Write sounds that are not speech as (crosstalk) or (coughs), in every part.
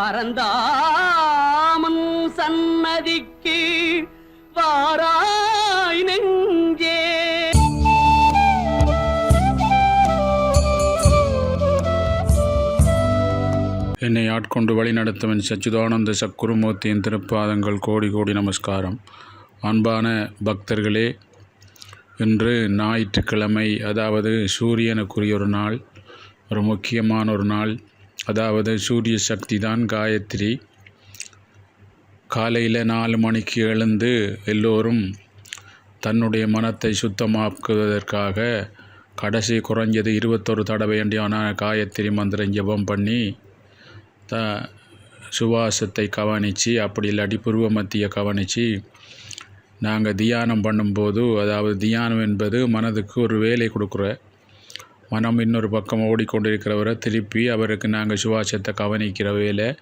பரந்தாமன் சன்னதிக்கு வாராய் நெஞ்சே. என்னை ஆட்கொண்டு வழி நடத்துவன் சச்சிதானந்த சக்குருமூர்த்தியின் திருப்பாதங்கள் கோடி கோடி நமஸ்காரம். அன்பான பக்தர்களே இன்று ஞாயிற்றுக்கிழமை அதாவது சூரியனுக்குரிய ஒரு நாள் ஒரு முக்கியமான ஒரு நாள். அதாவது சூரிய சக்தி தான் காயத்ரி. காலையில் நாலு மணிக்கு எழுந்து எல்லோரும் தன்னுடைய மனத்தை சுத்தமாக்குவதற்காக கடைசி குறைஞ்சது இருபத்தொரு தடவை வேண்டியான காயத்ரி மந்திரம் ஜெபம் பண்ணி த சுவாசத்தை கவனித்து அப்படி இல்லாட்டி புருவ மத்தியை கவனித்து நாங்கள் தியானம் பண்ணும்போது அதாவது தியானம் என்பது மனதுக்கு ஒரு வேலை கொடுக்குற மனம் இன்னொரு பக்கம் ஓடிக்கொண்டிருக்கிறவரை திருப்பி அவருக்கு நாங்கள் சுவாசத்தை கவனிக்கிற வேலை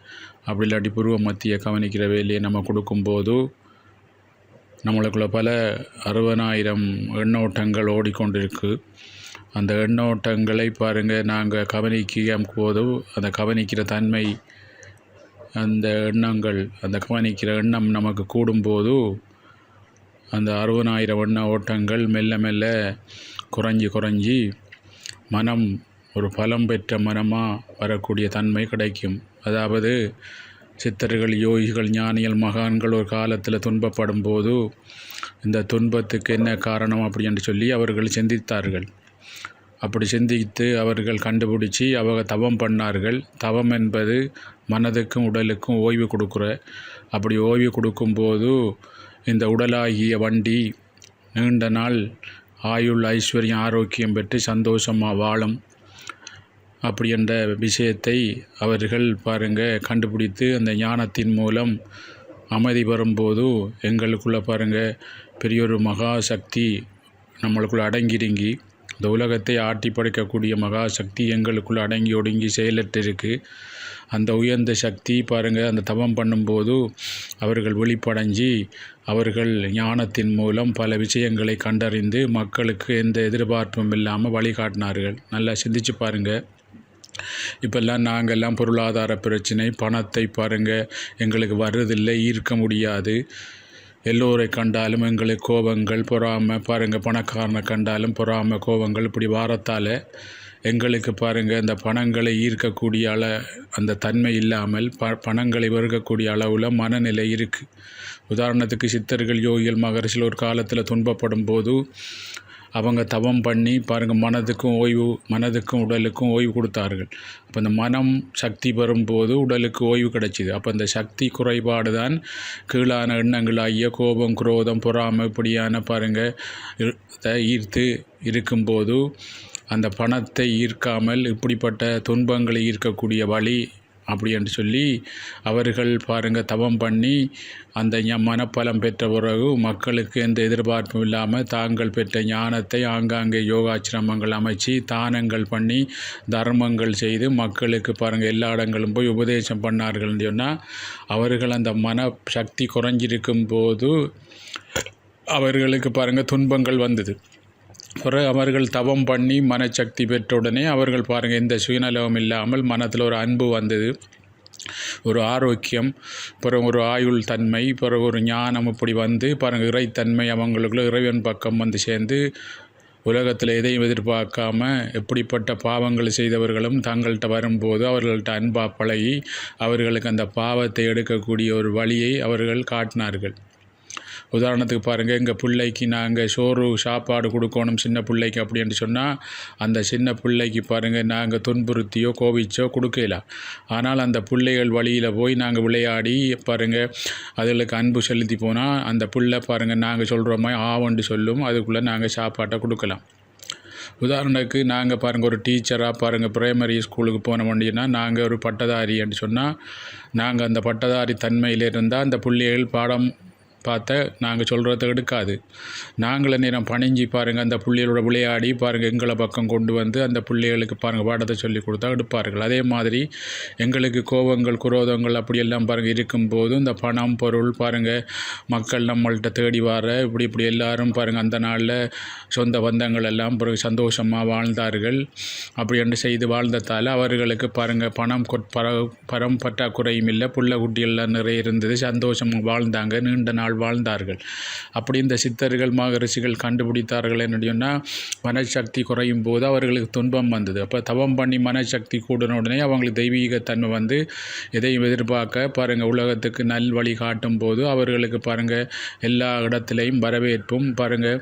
அப்படி இல்லாட்டி புருவ மத்தியை கவனிக்கிற வேலையை நம்ம கொடுக்கும்போது நம்மளுக்குள்ள பல அறுபதாயிரம் எண்ணோட்டங்கள் ஓடிக்கொண்டிருக்கு. அந்த எண்ணோட்டங்களை பாருங்கள் நாங்கள் கவனிக்கும் போது அந்த கவனிக்கிற தன்மை அந்த எண்ணங்கள் அந்த கவனிக்கிற எண்ணம் நமக்கு கூடும்போது அந்த அறுபதாயிரம் எண்ண ஓட்டங்கள் மெல்ல மெல்ல குறைஞ்சி குறைஞ்சி மனம் ஒரு பலம் பெற்ற மனமாக வரக்கூடிய தன்மை கிடைக்கும். அதாவது சித்தர்கள் யோகிகள் ஞானிகள் மகான்கள் ஒரு காலத்தில் துன்பப்படும் போது இந்த துன்பத்துக்கு என்ன காரணம் அப்படி என்று சொல்லி அவர்கள் சிந்தித்தார்கள். அப்படி சிந்தித்து அவர்கள் கண்டுபிடிச்சி அவங்க தவம் பண்ணார்கள். தவம் என்பது மனதுக்கும் உடலுக்கும் ஓய்வு கொடுக்குற அப்படி ஓய்வு கொடுக்கும்போது இந்த உடலாகிய வண்டி நீண்ட நாள் ஆயுள் ஐஸ்வர்யம் ஆரோக்கியம் பெற்று சந்தோஷமாக வாழும். அப்படி என்ற விஷயத்தை அவர்கள் பாருங்கள் கண்டுபிடித்து அந்த ஞானத்தின் மூலம் அமைதி வரும்போது எங்களுக்குள்ளே பாருங்கள் பெரியொரு மகா சக்தி நம்மளுக்குள்ளே அடங்கிடுங்கி இந்த உலகத்தை ஆட்டி படைக்கக்கூடிய மகா சக்தி எங்களுக்குள் அடங்கி ஒடுங்கி செயலற்றிருக்கு. அந்த உயர்ந்த சக்தி பாருங்கள் அந்த தவம் பண்ணும்போது அவர்கள் ஒளிப்படைஞ்சி அவர்கள் ஞானத்தின் மூலம் பல விஷயங்களை கண்டறிந்து மக்களுக்கு எந்த எதிர்பார்ப்பும் இல்லாமல் வழிகாட்டினார்கள். நல்லா சிந்திச்சு பாருங்கள் இப்போல்லாம் நாங்கள்லாம் பொருளாதார பிரச்சனை பணத்தை பாருங்கள் எங்களுக்கு வர்றதில்லை ஈர்க்க முடியாது. எல்லோரை கண்டாலும் எங்களுக்கு கோபங்கள் பொறாமை பாருங்கள் பணக்காரனை கண்டாலும் பொறாமை கோபங்கள் இப்படி வாரத்தால் எங்களுக்கு பாருங்கள் இந்த பணங்களை ஈர்க்கக்கூடிய அள அந்த தன்மை இல்லாமல் ப பணங்களை வெறுக்கக்கூடிய அளவில் மனநிலை இருக்குது உதாரணத்துக்கு சித்தர்கள் யோகிகள் மகரிஷில் ஒரு காலத்தில் துன்பப்படும் போது அவங்க தவம் பண்ணி பாருங்கள் மனதுக்கும் ஓய்வு மனதுக்கும் உடலுக்கும் ஓய்வு கொடுத்தார்கள். அப்போ இந்த மனம் சக்தி பெறும்போது உடலுக்கு ஓய்வு கிடைச்சிது. அப்போ இந்த சக்தி குறைபாடு தான் கீழான எண்ணங்களாகிய கோபம் குரோதம் பொறாமை இப்படியான பாருங்கள் ஈர்த்து இருக்கும்போது அந்த பணத்தை ஈர்க்காமல் இப்படிப்பட்ட துன்பங்களை ஈர்க்கக்கூடிய வழி அப்படி என்று சொல்லி அவர்கள் பாருங்கள் தவம் பண்ணி அந்த மனப்பலம் பெற்ற பிறகு மக்களுக்கு எந்த எதிர்பார்ப்பும் இல்லாமல் தாங்கள் பெற்ற ஞானத்தை ஆங்காங்கே யோகாச்சிரமங்கள் அமைச்சு தானங்கள் பண்ணி தர்மங்கள் செய்து மக்களுக்கு பாருங்கள் எல்லா இடங்களும் போய் உபதேசம் பண்ணார்கள் சொன்னால் அவர்கள் அந்த மன சக்தி குறைஞ்சிருக்கும் போது அவர்களுக்கு பாருங்கள் துன்பங்கள் வந்தது. பிறகு அவர்கள் தவம் பண்ணி மனசக்தி பெற்ற உடனே அவர்கள் பாருங்கள் எந்த சுயநலவும் இல்லாமல் மனத்தில் ஒரு அன்பு வந்தது. ஒரு ஆரோக்கியம் பிறகு ஒரு ஆயுள் தன்மை பிறகு ஒரு ஞானம் இப்படி வந்து பாருங்கள் இறைத்தன்மை அவங்களுக்குள்ள இறைவன் பக்கம் வந்து சேர்ந்து உலகத்தில் எதையும் எதிர்பார்க்காம எப்படிப்பட்ட பாவங்கள் செய்தவர்களும் தங்கள்கிட்ட வரும்போது அவர்கள்ட்ட அன்பாக பழகி அவர்களுக்கு அந்த பாவத்தை எடுக்கக்கூடிய ஒரு வழியை அவர்கள் காட்டினார்கள். உதாரணத்துக்கு பாருங்கள் எங்கள் பிள்ளைக்கு நாங்கள் சோறு சாப்பாடு கொடுக்கணும் சின்ன பிள்ளைக்கு அப்படின்னு சொன்னால் அந்த சின்ன பிள்ளைக்கு பாருங்கள் நாங்கள் துன்புறுத்தியோ கோவிச்சோ கொடுக்கலாம் ஆனால் அந்த பிள்ளைகள் வழியில் போய் நாங்கள் விளையாடி பாருங்கள் அதுகளுக்கு அன்பு செலுத்தி போனால் அந்த பிள்ளை பாருங்கள் நாங்கள் சொல்கிற மாதிரி ஆவண்டு சொல்லும் அதுக்குள்ளே நாங்கள் சாப்பாட்டை கொடுக்கலாம். உதாரணத்துக்கு நாங்கள் பாருங்கள் ஒரு டீச்சராக பாருங்கள் பிரைமரி ஸ்கூலுக்கு போன முடியும்னா நாங்கள் ஒரு பட்டதாரின்னு சொன்னால் நாங்கள் அந்த பட்டதாரி தன்மையில் இருந்தால் அந்த பிள்ளைகள் பாடம் பார்த்தா நாங்கள் சொல்கிறத எடுக்காது. நாங்களும் நேரம் பணிஞ்சு பாருங்கள் அந்த பிள்ளைகளோட விளையாடி பாருங்கள் எங்களை பக்கம் கொண்டு வந்து அந்த பிள்ளைகளுக்கு பாருங்கள் பாடத்தை சொல்லி கொடுத்தா எடுப்பார்கள். அதே மாதிரி எங்களுக்கு கோபங்கள் குரோதங்கள் அப்படியெல்லாம் பாருங்கள் இருக்கும்போது இந்த பணம் பொருள் பாருங்கள் மக்கள் நம்மள்கிட்ட தேடி வர இப்படி இப்படி எல்லாரும் பாருங்கள் அந்த நாளில் சொந்த பந்தங்கள் எல்லாம் பிறகு சந்தோஷமாக வாழ்ந்தார்கள். அப்படி என்று செய்து வாழ்ந்ததால் அவர்களுக்கு பாருங்கள் பணம் கொட் பர பரம் பற்றாக்குறையும் இல்லை புள்ள குட்டியெல்லாம் நிறைய இருந்தது சந்தோஷமாக வாழ்ந்தாங்க நீண்ட நாள் வாழ்ந்தார்கள். அப்படி இந்த சித்தர்கள் மகரிஷிகள் கண்டுபிடித்தார்கள் என்ன மனசக்தி குறையும் போது அவர்களுக்கு துன்பம் வந்தது. அப்போ தவம் பண்ணி மனசக்தி கூடின உடனே அவங்களுக்கு தெய்வீகத்தன்மை வந்து எதையும் எதிர்பார்க்க பாருங்கள் உலகத்துக்கு நல் வழி காட்டும் போது அவர்களுக்கு பாருங்கள் எல்லா இடத்திலையும் வரவேற்பும் பாருங்கள்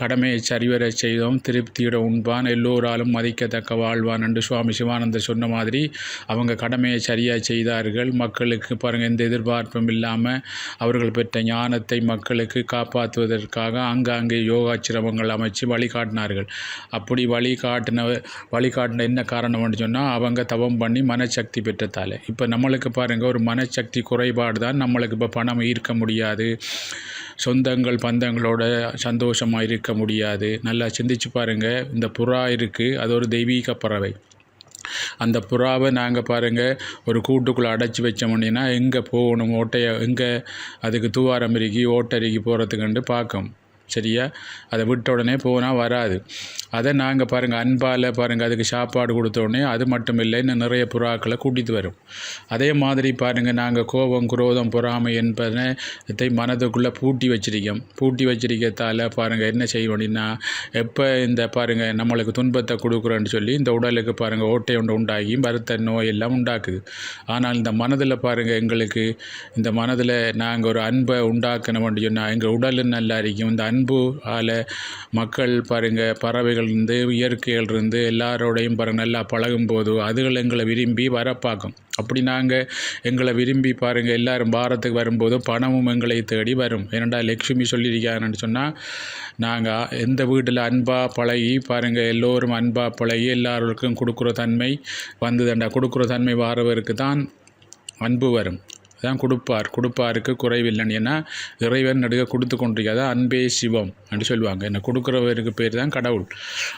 கடமையை சரிவர செய்தோம் திருப்தியிட உண்பான் எல்லோராலும் மதிக்கத்தக்க வாழ்வான் என்று சுவாமி சிவானந்தர் சொன்ன மாதிரி அவங்க கடமையை சரியாக செய்தார்கள். மக்களுக்கு பாருங்கள் எந்த எதிர்பார்ப்பும் இல்லாமல் அவர்கள் பெற்ற ஞானத்தை மக்களுக்கு காப்பாற்றுவதற்காக ஆங்காங்கே யோகாச்சிரமங்கள் அமைச்சு வழிகாட்டினார்கள். அப்படி வழிகாட்டின வழிகாட்டின என்ன காரணம்னு சொன்னால் அவங்க தவம் பண்ணி மனசக்தி பெற்றதால். இப்போ நம்மளுக்கு பாருங்கள் ஒரு மனசக்தி குறைபாடு தான் நம்மளுக்கு இப்போ பணம் ஈர்க்க முடியாது. சொந்தங்கள் பந்தங்களோட சந்தோஷமாக இருக்க முடியாது. நல்லா சிந்திச்சு பாருங்கள் இந்த புறா இருக்குது அது ஒரு தெய்வீக பறவை. அந்த புறாவை நாங்கள் பாருங்கள் ஒரு கூட்டுக்குள்ளே அடைச்சி வச்சோமுன்னா எங்கே போகணும் ஓட்டையை எங்கே அதுக்கு தூவாரம் இறுக்கி ஓட்டருகி போகிறதுக்குண்டு பார்க்கும். சரியா அதை விட்ட உடனே போனால் வராது. அதை நாங்கள் பாருங்கள் அன்பால் பாருங்கள் அதுக்கு சாப்பாடு கொடுத்த உடனே அது மட்டும் இல்லை இன்னும் நிறைய புறாக்களை கூட்டிகிட்டு வரும். அதே மாதிரி பாருங்கள் நாங்கள் கோபம் குரோதம் பொறாமை என்பதை மனதுக்குள்ளே பூட்டி வச்சிருக்கோம். பூட்டி வச்சிருக்கத்தால் பாருங்கள் என்ன செய்வோம் அப்படின்னா எப்போ இந்த பாருங்கள் நம்மளுக்கு துன்பத்தை கொடுக்குறோன்னு சொல்லி இந்த உடலுக்கு பாருங்கள் ஓட்டை ஒன்று உண்டாகி வருத்த நோய் எல்லாம் உண்டாக்குது. ஆனால் இந்த மனதில் பாருங்கள் எங்களுக்கு இந்த மனதில் நாங்கள் ஒரு அன்பை உண்டாக்கணும் சொன்னால் எங்கள் உடல் நல்லா இருக்கும். இந்த அன்பு அன்பு ஆல மக்கள் பாருங்கள் பறவைகள்லேருந்து இயற்கையிலிருந்து எல்லாரோடையும் பாருங்கள் நல்லா பழகும்போது அதுகள் எங்களை விரும்பி வர பார்க்கும் அப்படி நாங்கள் எங்களை விரும்பி பாருங்கள் எல்லாரும் பாரத்துக்கு வரும்போது பணமும் எங்களை தேடி வரும். ஏனண்டா லக்ஷ்மி சொல்லியிருக்காங்கன்னு சொன்னால் நாங்கள் எந்த வீட்டில் அன்பாக பழகி பாருங்கள் எல்லோரும் அன்பாக பழகி எல்லாருக்கும் கொடுக்குற தன்மை வந்ததுண்டா. கொடுக்குற தன்மை வாரவருக்கு தான் அன்பு வரும். அதான் கொடுப்பார். கொடுப்பாருக்கு குறைவில்லைன்னு ஏன்னா இறைவன் நடுக கொடுத்து கொண்டிருக்காத அன்பே சிவம் என்று சொல்லுவாங்க. என்ன கொடுக்குறவருக்கு பேர் தான் கடவுள்.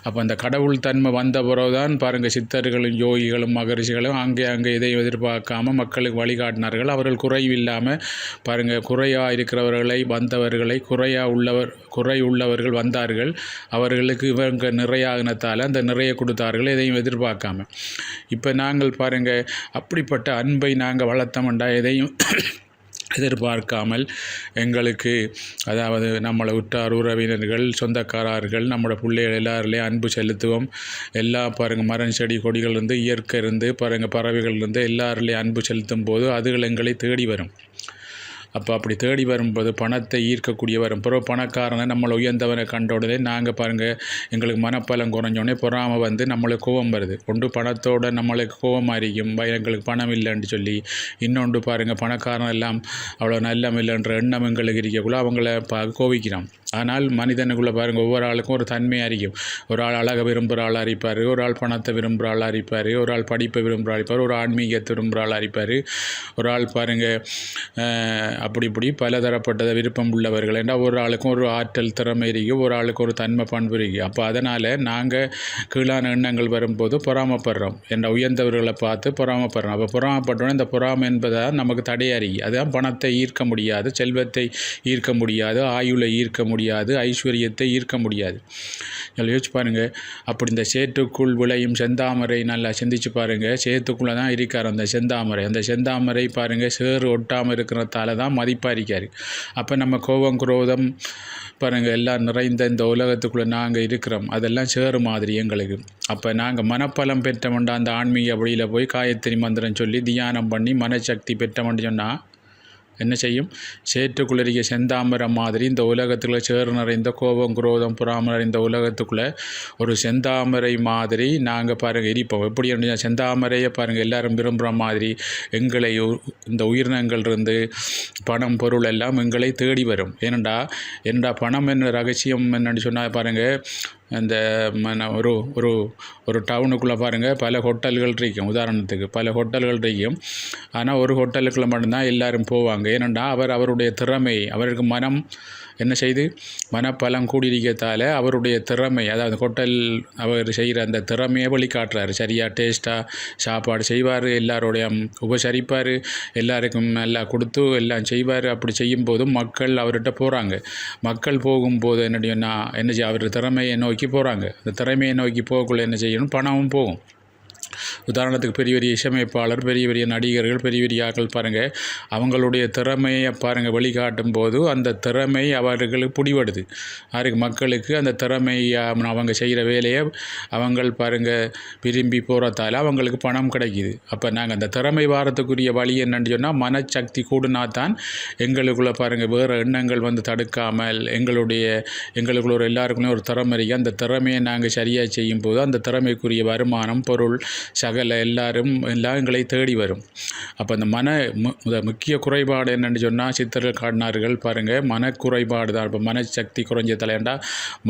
அப்போ அந்த கடவுள் தன்மை வந்த பிறகு தான் பாருங்கள் சித்தர்களும் யோகிகளும் மகரிஷிகளும் அங்கே அங்கே இதையும் எதிர்பார்க்காம மக்களுக்கு வழிகாட்டினார்கள். அவர்கள் குறைவில்லாமல் பாருங்கள் குறையாக இருக்கிறவர்களை வந்தவர்களை குறையாக உள்ளவர் குறை உள்ளவர்கள் வந்தார்கள். அவர்களுக்கு இவங்க நிறையாகினத்தால் அந்த நிறைய கொடுத்தார்கள். எதையும் எதிர்பார்க்காம. இப்போ நாங்கள் பாருங்கள் அப்படிப்பட்ட அன்பை நாங்கள் வளர்த்தோம்டா எதையும் (coughs) எதிர்பார்க்காமல் எங்களுக்கு அதாவது நம்மளை உற்றார் உறவினர்கள் சொந்தக்காரர்கள் நம்மளோட பிள்ளைகள் எல்லாருலேயும் அன்பு செலுத்துவோம். எல்லா பாருங்கள் மரம் செடி கொடிகள் இருந்து இயற்கை இருந்து பாருங்கள் பறவைகள் இருந்து எல்லாருலேயும் அன்பு செலுத்தும் போது அதுகள் எங்களை தேடி வரும். அப்போ அப்படி தேடி வரும்போது பணத்தை ஈர்க்கக்கூடிய வரும் பிறகு பணக்காரனை நம்மளை உயர்ந்தவனை கண்ட உடனே நாங்கள் பாருங்கள் எங்களுக்கு மனப்பலம் குறைஞ்சோடனே பொறாமல் வந்து நம்மளுக்கு கோபம் வருது. ஒன்று பணத்தோட நம்மளுக்கு கோபமாக அறியும் எங்களுக்கு பணம் இல்லைன்னு சொல்லி இன்னொன்று பாருங்கள் பணக்காரன் எல்லாம் அவ்வளோ நல்லம் இல்லைன்ற எண்ணம் எங்களுக்கு இருக்கக்குள்ள அவங்கள பா கோவிக்கிறான் ஆனால் மனிதனுக்குள்ளே பாருங்கள் ஒவ்வொரு ஆளுக்கும் ஒரு தன்மை அறிக்கும் ஒரு ஆள் அழகை விரும்புகிற ஆள் இருப்பார் ஒரு ஆள் பணத்தை விரும்புகிற ஆள் இருப்பார் ஒரு ஆள் படிப்பை விரும்புகிற ஆள் ஒரு ஆன்மீகத்தை விரும்புகிற ஆள் இருப்பார் ஒரு ஆள் பாருங்கள் அப்படி இப்படி பலதரப்பட்டத விருப்பம் உள்ளவர்கள் என்றால் ஒரு ஆளுக்கும் ஒரு ஆற்றல் திறமை இருக்குது ஒரு ஆளுக்கு ஒரு தன்மை பண்பு இருக்குது அப்போ அதனால் நாங்கள் கீழான எண்ணங்கள் வரும்போது பொறாமப்படுறோம் என்ற உயர்ந்தவர்களை பார்த்து பொறாமப்படுறோம். அப்போ பொறாமப்பட்டோன்னே இந்த பொறாமை என்பதாக நமக்கு தடையறி அதுதான் பணத்தை ஈர்க்க முடியாது செல்வத்தை ஈர்க்க முடியாது ஆயுளை ஈர்க்க முடியாது. ஐஸ்வர்யத்தை ஈர்க்க முடியாது. நீங்கள் யோசிச்சு பாருங்கள் அப்படி இந்த சேற்றுக்குள் விளையும் செந்தாமரை நல்லா சிந்திச்சு பாருங்கள் சேத்துக்குள்ளே தான் இருக்கார் அந்த செந்தாமரை. அந்த செந்தாமரை பாருங்கள் சேறு ஒட்டாமல் இருக்கிறதால தான் மதிப்பாக இருக்கார். அப்போ நம்ம கோபம் குரோதம் பாருங்கள் எல்லாம் நிறைந்த இந்த உலகத்துக்குள்ளே நாங்கள் இருக்கிறோம். அதெல்லாம் சேறு மாதிரி எங்களுக்கு. அப்போ நாங்கள் மனப்பலம் பெற்றவன்டா அந்த ஆன்மீக வழியில் போய் காயத்ரி மந்திரம் சொல்லி தியானம் பண்ணி மனசக்தி பெற்றவன் சொன்னால் என்ன செய்யும்? சேற்றுக்குள்ளறிய செந்தாமரை மாதிரி இந்த உலகத்துக்குள்ளே சேறு நிறைந்த கோபம் குரோதம் புறாமல் நிறைந்த உலகத்துக்குள்ளே ஒரு செந்தாமரை மாதிரி நாங்கள் பாருங்கள் எரிப்போம் எப்படி அப்படின்னா செந்தாமரையை பாருங்கள் எல்லாரும் விரும்புகிற மாதிரி எங்களை உ- இந்த உயிரினங்கள் இருந்து பணம் பொருள் எல்லாம் எங்களை தேடி வரும். ஏனண்டா என்னடா பணம் என்ன ரகசியம் என்னன்னு சொன்னால் பாருங்கள் அந்த ஒரு ஒரு ஒரு டவுனுக்குள்ளே பாருங்கள் பல ஹோட்டல்கள் இருக்கும். உதாரணத்துக்கு பல ஹோட்டல்கள் இருக்கும். ஆனால் ஒரு ஹோட்டலுக்குள்ளே மட்டும்தான் எல்லோரும் போவாங்க. ஏனென்றால் அவர் அவருடைய திறமை அவருக்கு மனம் என்ன செய்து? மனப்பலம் கூடியிருக்கத்தால் அவருடைய திறமை அதாவது ஹோட்டல் அவர் செய்கிற அந்த திறமையை வெளிக்காட்டுறாரு. சரியாக டேஸ்ட்டாக சாப்பாடு செய்வார் எல்லாரோடைய உபசரிப்பார் எல்லாருக்கும் நல்லா கொடுத்து எல்லாம் செய்வார். அப்படி செய்யும் போதும் மக்கள் அவர்கிட்ட போகிறாங்க மக்கள் போகும்போது என்னடினா என்ன செய்ய அவர் திறமையை நோக்கி போகிறாங்க அந்த திறமையை நோக்கி போகக்குள்ள என்ன செய்யணும்? பணமும் போகும். உதாரணத்துக்கு பெரிய பெரிய இசையமைப்பாளர் பெரிய பெரிய நடிகர்கள் பெரிய பெரிய ஆக்கள் பாருங்கள் அவங்களுடைய திறமையை பாருங்கள் வெளிக்காட்டும் போது அந்த திறமை அவர்களுக்கு பிடிபடுது. யாருக்கு? மக்களுக்கு அந்த திறமை அவங்க செய்கிற வேலையை அவங்கள் பாருங்கள் விரும்பி போகிறதால அவங்களுக்கு பணம் கிடைக்கிது. அப்போ நாங்கள் அந்த திறமை வாரத்துக்குரிய வழி என்னன்னு சொன்னால் மனசக்தி கூடுனா தான் எங்களுக்குள்ளே பாருங்கள் வேறு எண்ணங்கள் வந்து தடுக்காமல் எங்களுடைய எங்களுக்குள்ள ஒரு எல்லாருக்குமே ஒரு திறமை இருக்கு. அந்த திறமையை நாங்கள் சரியாக செய்யும் போது அந்த திறமைக்குரிய வருமானம் பொருள் சகல எல்லாரும் எல்லாம் எங்களை தேடி வரும். அப்போ அந்த மன மு முத முக்கிய குறைபாடு என்னென்னு சொன்னால் சித்தர்கள் காட்டினார்கள் பாருங்கள் மனக்குறைபாடு தான். இப்போ மனசக்தி குறைஞ்ச தலையண்டா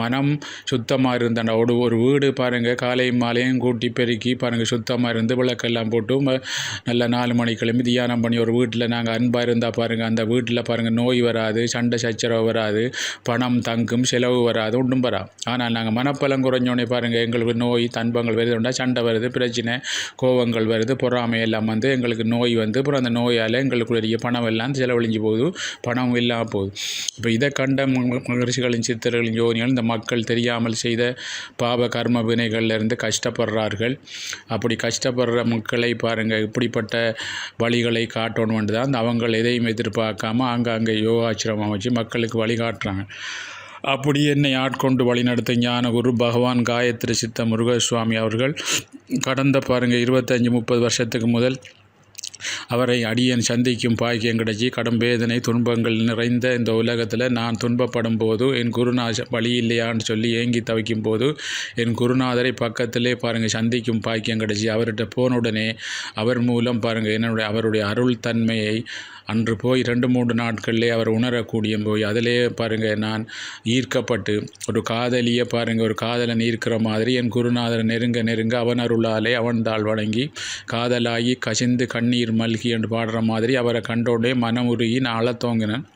மனம் சுத்தமாக இருந்தாண்டா. ஒரு ஒரு வீடு பாருங்கள் காலையும் மாலையும் கூட்டி பெருக்கி பாருங்கள் சுத்தமாக இருந்து விளக்கெல்லாம் போட்டு நல்ல நாலு மணி கிளம்பி தியானம் பண்ணி ஒரு வீட்டில் நாங்கள் அன்பாக இருந்தால் பாருங்கள் அந்த வீட்டில் பாருங்கள் நோய் வராது சண்டை சச்சரவு வராது பணம் தங்கும் செலவு வராது ஒன்றும் வரா ஆனால் நாங்கள் மனப்பலம் குறைஞ்சோடனே பாருங்கள் எங்களுக்கு நோய் தன்பங்கள் வருதுண்டா சண்டை வருது பிரச்சனை கோபங்கள் வருது பொறாமை எல்லாம் வந்து எங்களுக்கு நோய் வந்து அப்புறம் அந்த நோயால் எங்களுக்குரிய பணம் எல்லாம் செலவழிஞ்சு போகுது பணம் இல்லாமல் போகுது. இப்போ இதை கண்ட மகர்ஷிகளின் சித்தர்களின் யோனிகள் இந்த மக்கள் தெரியாமல் செய்த பாவ கர்ம வினைகள்லேருந்து கஷ்டப்படுறார்கள். அப்படி கஷ்டப்படுற மக்களை பாருங்கள் இப்படிப்பட்ட வழிகளை காட்டணும்னு தான் அவங்கள் எதையும் எதிர்பார்க்காம அங்கங்கே யோகாசிரமம் வச்சு மக்களுக்கு வழிகாட்டுறாங்க. அப்படி என்னை ஆட்கொண்டு வழிநடத்த ஞான குரு பகவான் காயத்ரி சித்த முருகசுவாமி அவர்கள் கடந்த பாருங்கள் இருபத்தஞ்சி முப்பது வருஷத்துக்கு முதல் அவரை அடியன் சந்திக்கும் பாக்கியம் கிடைச்சி கடும் வேதனை துன்பங்கள் நிறைந்த இந்த உலகத்தில் நான் துன்பப்படும் போது என் குருநாத வழி இல்லையான்னு சொல்லி ஏங்கி தவிக்கும் போது என் குருநாதரை பக்கத்திலே பாருங்கள் சந்திக்கும் பாக்கியம் கிடைச்சி அவர்கிட்ட போன உடனே அவர் மூலம் பாருங்கள் என்னுடைய அவருடைய அருள் தன்மையை அன்று போய் ரெண்டு மூன்று நாட்களிலே அவர் உணரக்கூடிய போய் அதிலே பாருங்கள் நான் ஈர்க்கப்பட்டு ஒரு காதலியை பாருங்கள் ஒரு காதலன் ஈர்க்கிற மாதிரி என் குருநாதரை நெருங்க நெருங்க அவன் அருளாலே அவன் தாழ் வணங்கி காதலாகி கசிந்து கண்ணீர் மல்கி என்று பாடுற மாதிரி அவரை கண்டோடே மனம் உருகி நான் அழத்தோங்கினேன்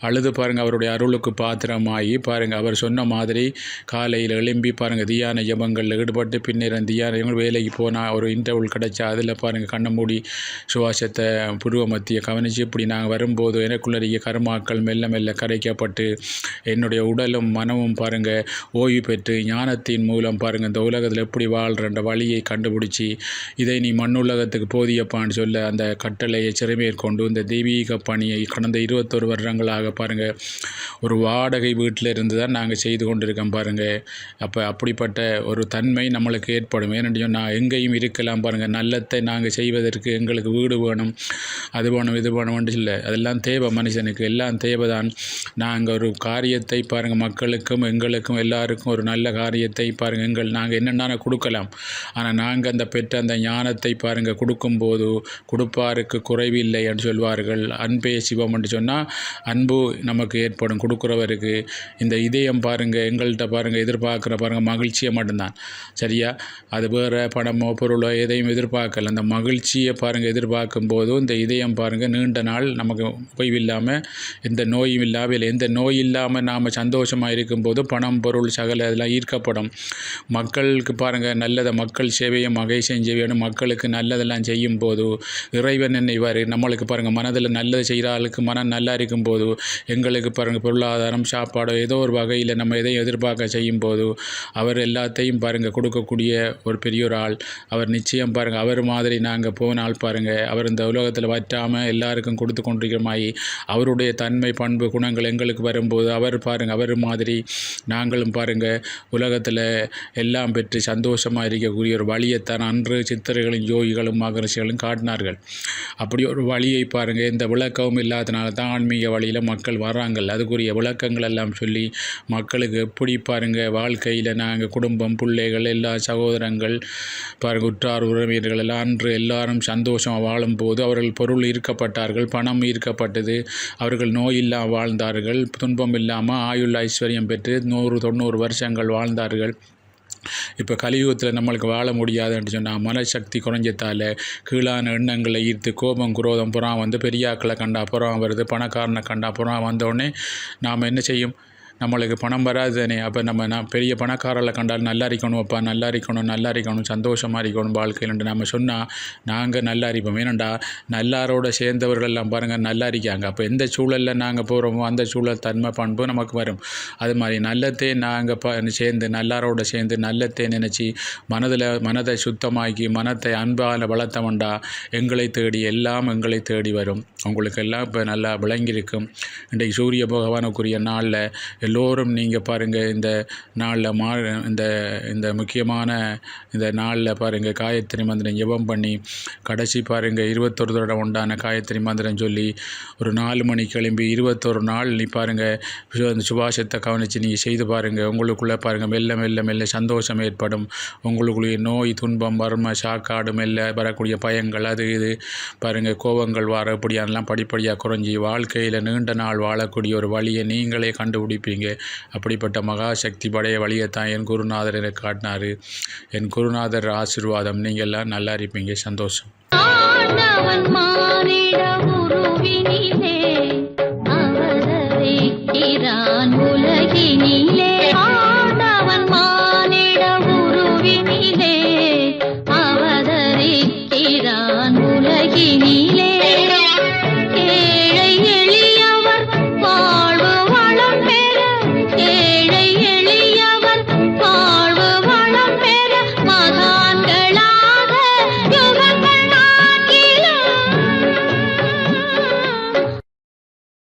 அழுது பாருங்கள் அவருடைய அருளுக்கு பாத்திரமாகி பாருங்கள் அவர் சொன்ன மாதிரி காலையில் எழும்பி பாருங்கள் தியான ஜபங்களில் ஈடுபட்டு பின்னர் தியான ஜபங்கள் வேலைக்கு போனால் ஒரு இன்டர்வல் கிடைச்சா அதில் பாருங்கள் கண்ணை மூடி சுவாசத்தை புருவ மத்திய கவனித்து இப்படி நாங்கள் வரும்போது எனக்குள்ளறிய கருமாக்கள் மெல்ல மெல்ல கரைக்கப்பட்டு என்னுடைய உடலும் மனமும் பாருங்கள் ஓய்வு பெற்று ஞானத்தின் மூலம் பாருங்கள் இந்த உலகத்தில் எப்படி வாழ்கிற வழியை கண்டுபிடிச்சி இதை நீ மண்ணுலகத்துக்கு போதியப்பான்னு சொல்ல அந்த கட்டளையை சிறுமேற்கொண்டு இந்த தெய்வீக பணியை கடந்த இருபத்தொரு வருடங்களாக பாருங்கள் ஒரு வாடகை வீட்டில் இருந்து தான் நாங்கள் செய்து கொண்டிருக்கோம் பாருங்கள் அப்போ அப்படிப்பட்ட ஒரு தன்மை நம்மளுக்கு ஏற்படும். ஏன்னு சொன்னால் எங்கேயும் இருக்கலாம் பாருங்கள் நல்லத்தை நாங்கள் செய்வதற்கு எங்களுக்கு வீடு வேணும். அது போன இது வேணும்னு இல்லை. அதெல்லாம் தேவை மனுஷனுக்கு. எல்லாம் தேவை தான் நாங்கள் ஒரு காரியத்தை பாருங்கள் மக்களுக்கும் எங்களுக்கும் எல்லாருக்கும் ஒரு நல்ல காரியத்தை பாருங்கள் எங்கள் நாங்கள் என்னென்ன கொடுக்கலாம்? ஆனால் நாங்கள் அந்த பெற்ற அந்த ஞானத்தை பாருங்கள் கொடுக்கும்போது கொடுப்பாருக்கு குறைவில்லை என்று சொல்வார்கள். அன்பே சிவம் என்று சொன்னால் அன்பு நமக்கு ஏற்படும் கொடுக்குறவருக்கு. இந்த இதயம் பாருங்கள் எங்கள்கிட்ட பாருங்கள் எதிர்பார்க்குற பாருங்கள் மகிழ்ச்சியை மட்டும்தான். சரியா? அது வேறு பணமோ பொருளோ எதையும் எதிர்பார்க்கல. அந்த மகிழ்ச்சியை பாருங்கள் எதிர்பார்க்கும் போதும் இந்த விடயம் பாருங்கள் நீண்ட நாள் நமக்கு ஓய்வில்லாமல் எந்த நோயும் இல்லாமல் எந்த நோய் இல்லாமல் நாம் சந்தோஷமாக இருக்கும்போது பணம் பொருள் சகல அதெல்லாம் ஈர்க்கப்படும். மக்களுக்கு பாருங்கள் நல்லதை மக்கள் சேவையும் மகை செஞ்சவையும் மக்களுக்கு நல்லதெல்லாம் செய்யும் போது இறைவன் நினைவார் நம்மளுக்கு பாருங்கள் மனதில் நல்லது செய்கிற ஆளுக்கு மனம் நல்லா இருக்கும்போது எங்களுக்கு பாருங்கள் பொருளாதாரம் சாப்பாடோ ஏதோ ஒரு வகையில் நம்ம எதையும் எதிர்பார்க்க செய்யும் போது அவர் எல்லாத்தையும் பாருங்கள் கொடுக்கக்கூடிய ஒரு பெரிய ஒரு ஆள். அவர் நிச்சயம் பாருங்கள் அவர் மாதிரி நாங்கள் போனால் பாருங்கள் அவர் இந்த உலகத்தில் வற்றாமல் எல்லாருக்கும் கொடுத்து கொண்டிருக்கிற அவருடைய தன்மை பண்பு குணங்கள் எங்களுக்கு வரும்போது அவர் பாருங்கள் அவர் மாதிரி நாங்களும் பாருங்கள் உலகத்தில் எல்லாம் பெற்று சந்தோஷமாக இருக்கக்கூடிய ஒரு வழியைத்தான் அன்று சித்தர்களும் யோகிகளும் மகரிஷிகளும் காட்டினார்கள். அப்படி ஒரு வழியை பாருங்கள் எந்த விளக்கமும் இல்லாதனால தான் ஆன்மீக வழியில் மக்கள் வராங்கள் அதுக்குரிய விளக்கங்கள் எல்லாம் சொல்லி மக்களுக்கு எப்படி பாருங்கள் வாழ்க்கையில் நாங்கள் குடும்பம் பிள்ளைகள் எல்லா சகோதரங்கள் பாருங்கள் உற்றார் உறவினர்கள் எல்லாம் அன்று எல்லாரும் சந்தோஷமாக வாழும்போது அவர்கள் பொருள் ஈர்க்கப்பட்டார்கள் பணம் ஈர்க்கப்பட்டது அவர்கள் நோய் வாழ்ந்தார்கள் துன்பம் இல்லாமல் ஆயுள் ஐஸ்வர்யம் பெற்று நூறு தொண்ணூறு வருஷங்கள் வாழ்ந்தார்கள். இப்போ கலியுகத்தில் நம்மளுக்கு வாழ முடியாதுன்னு சொன்னால் மனசக்தி குறைஞ்சதால் கீழான எண்ணங்களை ஈர்த்து கோபம் குரோதம் புறம் வந்து பெரியாக்களை கண்டா புறம் வருது பணக்காரனை கண்டா புறம் வந்தோடனே நாம் என்ன செய்யும்? நம்மளுக்கு பணம் வராதுனே அப்போ நம்ம நான் பெரிய பணக்காரர்களை கண்டால் நல்லா இருக்கணும் அப்பா நல்லா இருக்கணும் நல்லா இருக்கணும் சந்தோஷமாக இருக்கணும் வாழ்க்கையில் நம்ம சொன்னால் நாங்கள் நல்லா இருப்போம் ஏனண்டா நல்லாரோட சேர்ந்தவர்கள் எல்லாம் பாருங்கள் நல்லா இருக்காங்க அப்போ எந்த சூழலில் நாங்கள் போகிறோமோ அந்த சூழல் தன்மை பண்பு நமக்கு வரும். அது மாதிரி நல்லத்தே நாங்கள் ப சேர்ந்து நல்லாரோட சேர்ந்து நல்லத்தே நினச்சி மனதில் மனதை சுத்தமாக்கி மனத்தை அன்பால் வளர்த்தவண்டா எங்களை தேடி எல்லாம் எங்களை தேடி வரும். உங்களுக்கு எல்லாம் இப்போ நல்லா விளங்கியிருக்கும். இன்றைக்கு சூரிய பகவானுக்குரிய நாளில் எல்லோரும் நீங்கள் பாருங்கள் இந்த நாளில் மா இந்த இந்த முக்கியமான இந்த நாளில் பாருங்கள் காயத்ரி மந்திரம் ஜெபம் பண்ணி கடைசி பாருங்கள் இருபத்தொரு தடவை உண்டான காயத்ரி மந்திரம் சொல்லி ஒரு நாலு மணி கிளம்பி இருபத்தொரு நாள் நீ பாருங்கள் அந்த சுபாஷத்தை கவனித்து நீங்கள் செய்து பாருங்கள் உங்களுக்குள்ளே பாருங்கள் மெல்ல மெல்ல மெல்ல சந்தோஷம் ஏற்படும். உங்களுக்குள்ளே நோய் துன்பம் வறுமை சாக்காடு மெல்ல வரக்கூடிய பயங்கள் அது இது. பாருங்கள் கோபங்கள் வர இப்படியானலாம் படிப்படியாக குறைஞ்சி வாழ்க்கையில் நீண்ட நாள் வாழக்கூடிய ஒரு வழியை நீங்களே கண்டுபிடிப்பீங்க. செய்கிறீங்க அப்படிப்பட்ட மகாசக்தி படைய வழியை தான் என் குருநாதர் எனக்கு காட்டினார். என் குருநாதர் ஆசீர்வாதம். ஆசிர்வாதம் நீங்கள்லாம் நல்லா இருப்பீங்க. சந்தோஷம். மாறிட உருவினிலே